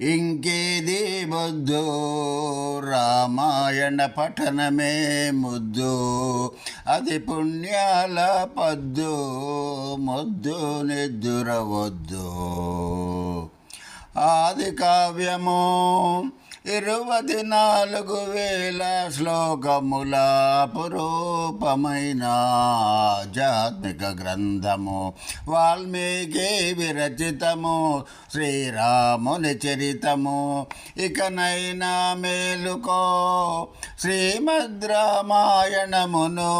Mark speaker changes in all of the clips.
Speaker 1: ఇంకేది వద్దు రామాయణ పఠనమే ముద్దు. అది పుణ్యాల పద్దు మొద్దు నిద్దురవద్దు. ఆది కావ్యము ఇరవై నాలుగు వేల శ్లోకముల పురూపమైన ఆధ్యాత్మిక గ్రంథము వాల్మీకి విరచితము శ్రీరాముని చరితము. ఇకనైనా మేలుకో శ్రీమద్ రామాయణమును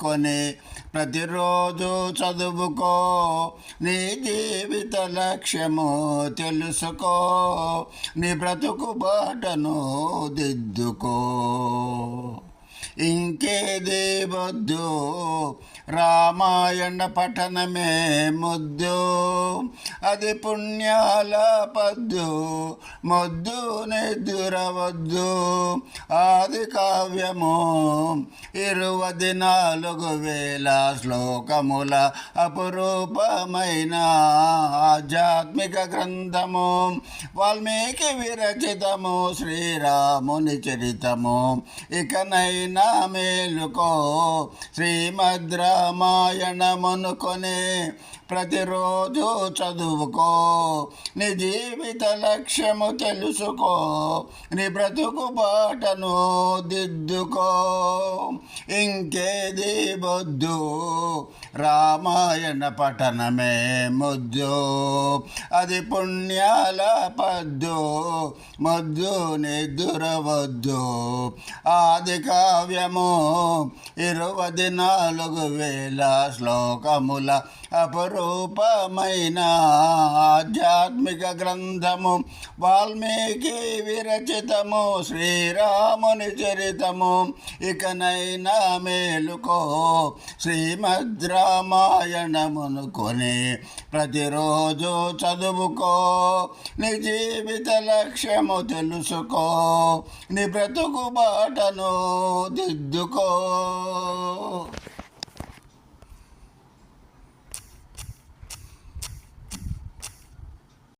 Speaker 1: కొని ప్రతిరోజు చదువుకో నీ జీవిత లక్ష్యము తెలుసుకో నీ బ్రతుకు బాటను దిద్దుకో. ఇంకేదే వద్దు రామాయణ పఠనమే ముద్దు. అది పుణ్యాల పద్దు. మొద్దు నిద్దురవద్దు ఆది కావ్యము ఇరువది నాలుగు వేల శ్లోకముల అపురూపమైన ఆధ్యాత్మిక గ్రంథము. వాల్మీకి విరచితము శ్రీరాముని చరితము. ఇకనైనా మేలుకో శ్రీమద్ రామాయణమనుకొనే ప్రతిరోజు చదువుకో నీ జీవిత లక్ష్యము తెలుసుకో నీ బ్రతుకు బాటను దిద్దుకో. ఇంకేది బొద్దు రామాయణ పఠనమే ముద్దు అది పుణ్యాల పద్దు మొద్దు నిద్దురవద్దు ఆది కావ్యము ఇరవై నాలుగు వేల శ్లోకముల అపరూపమైన ఆధ్యాత్మిక గ్రంథము వాల్మీకి విరచితము శ్రీరాముని చరితము. ఇకనైనా మేలుకో శ్రీమద్ రామాయణమును కొని ప్రతిరోజు చదువుకో. నీ జీవిత లక్ష్యము తెలుసుకో. నీ బ్రతుకు బాటను దిద్దుకో